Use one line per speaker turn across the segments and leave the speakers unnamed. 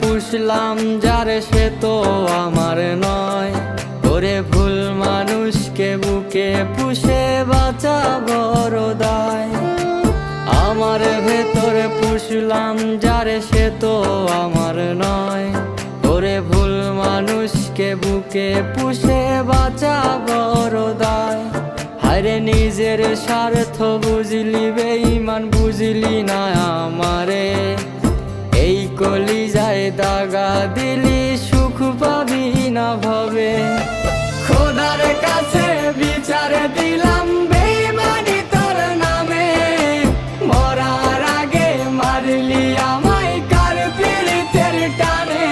পুষলাম, যারে সে তো আমার নয়। ওরে ভুল মানুষকে বুকে পুষে বাঁচা বড় আমার ভেতরে পুষলাম, যারে সে তো আমার নয়। ওরে ভুল মানুষকে বুকে পুষে বাঁচা বড় দায় নিজের স্বার্থ বুঝলি, বেঈমান বুঝলি না আমারে। কলি যায় দাগা, দিলি সুখ পাবি না ভাবে। খোদার কাছে বিচার দিলাম বেঈমানি তোর নামে। মরার আগে মারলি আমায় কার পীড়িতের টানে।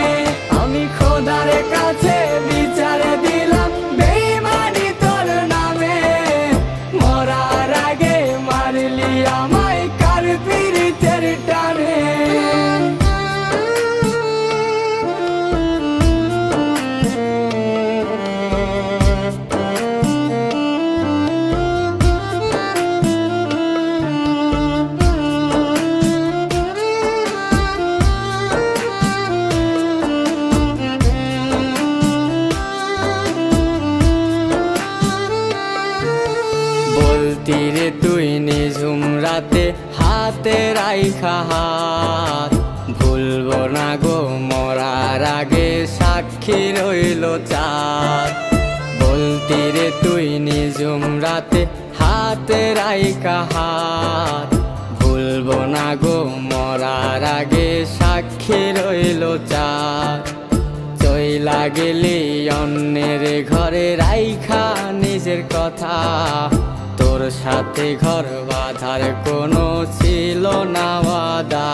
আমি খোদার কাছে বিচার দিলাম বেঈমানি তোর নামে। মরার আগে মারলি আমায় হাতে রাইখা হাত। ভুলবো না গো, মরার আগে সাক্ষী রইল চাঁদ। বলতি রে তুই নিঝুম রাতে হাতে রাইখা হাত। ভুলবো না গো, মরার আগে সাক্ষী রইল চাঁদ। চইলা গেলি অন্যের ঘরে রাইখা নিজের কথা। তোর সাথে ঘর বাঁধার কোনো ছিল না ওয়াদা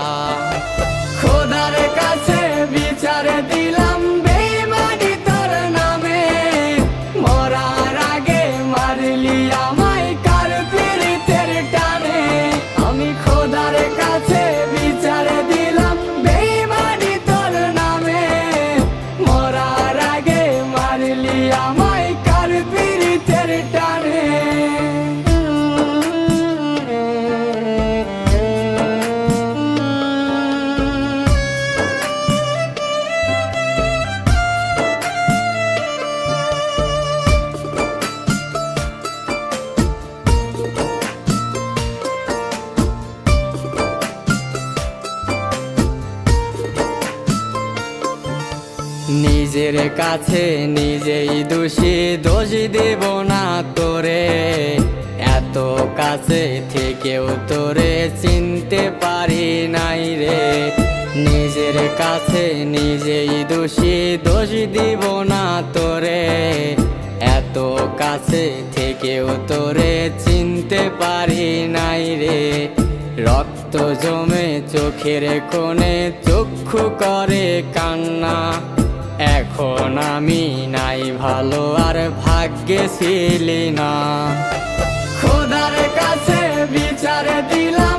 নিজের কাছে নিজেই দোষী, দোষ দেব না তোরে। এত কাছে থেকেও তোরে চিনতে পারি নাই রে। নিজের কাছে নিজেই দোষী, দোষ দিব না তোরে। এত কাছে থেকেও তোরে চিনতে পারি নাই রে। রক্ত জমে চোখের কোণে চক্ষু করে কান্না। এখন আমি নাই ভালো আর ভাগ্যে ছিলি না। খোদার কাছে বিচার দিলাম।